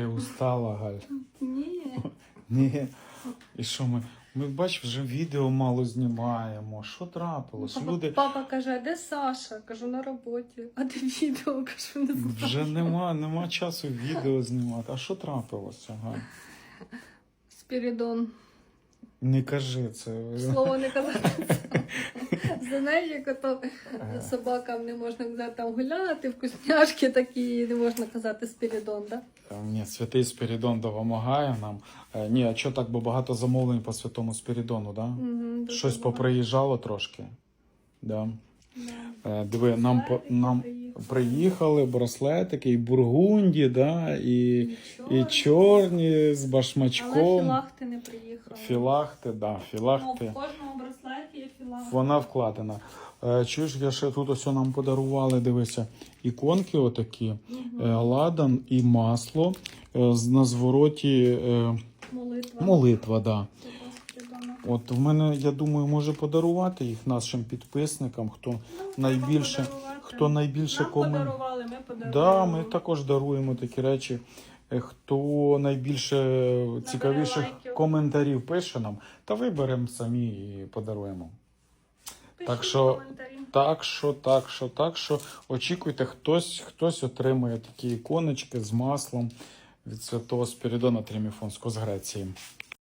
Ти устала, Галь? Ні. Ні. І що ми? Ми бач, вже відео мало знімаємо. Що трапилось? Папа, Люди папа каже, а де Саша? Кажу, на роботі. А де відео? Кажу, не знаю. вже нема, нема часу відео знімати. А що трапилося? Галь? Спірідон. Не кажи це. Слово не казати. Знаєш, як ото собакам не можна там гуляти, вкусняшки такі, не можна казати спірідон? Е, Ні, святий Спірідон допомагає нам. Е, Ні, а що так, бо багато замовлень по святому Спірідону, да? Угу, Щось поприїжджало трошки. Да. Е, Диви, нам, по- нам приїхали браслетики і бургунді, да, і, і чорні з Але башмачком. філахти не приїхали. Філахти, да, Ну, в філахти. Вона вкладена. Е, Чуєш, я ще тут ось нам подарували, дивися, іконки отакі, е, ладан і масло. е, На звороті Молитва. молитва, да. От в мене, я думаю, може подарувати їх нашим підписникам, хто найбільше, треба хто найбільше Нам комент... подарували, ми подарували. Да, ми також даруємо такі речі. Хто найбільше цікавіших лайків. коментарів пише нам, та виберемо самі і подаруємо. Так що- Так що, так що, так що очікуйте, хтось, хтось отримує такі іконочки з маслом від святого Спірідона Тріміфонського з Греції.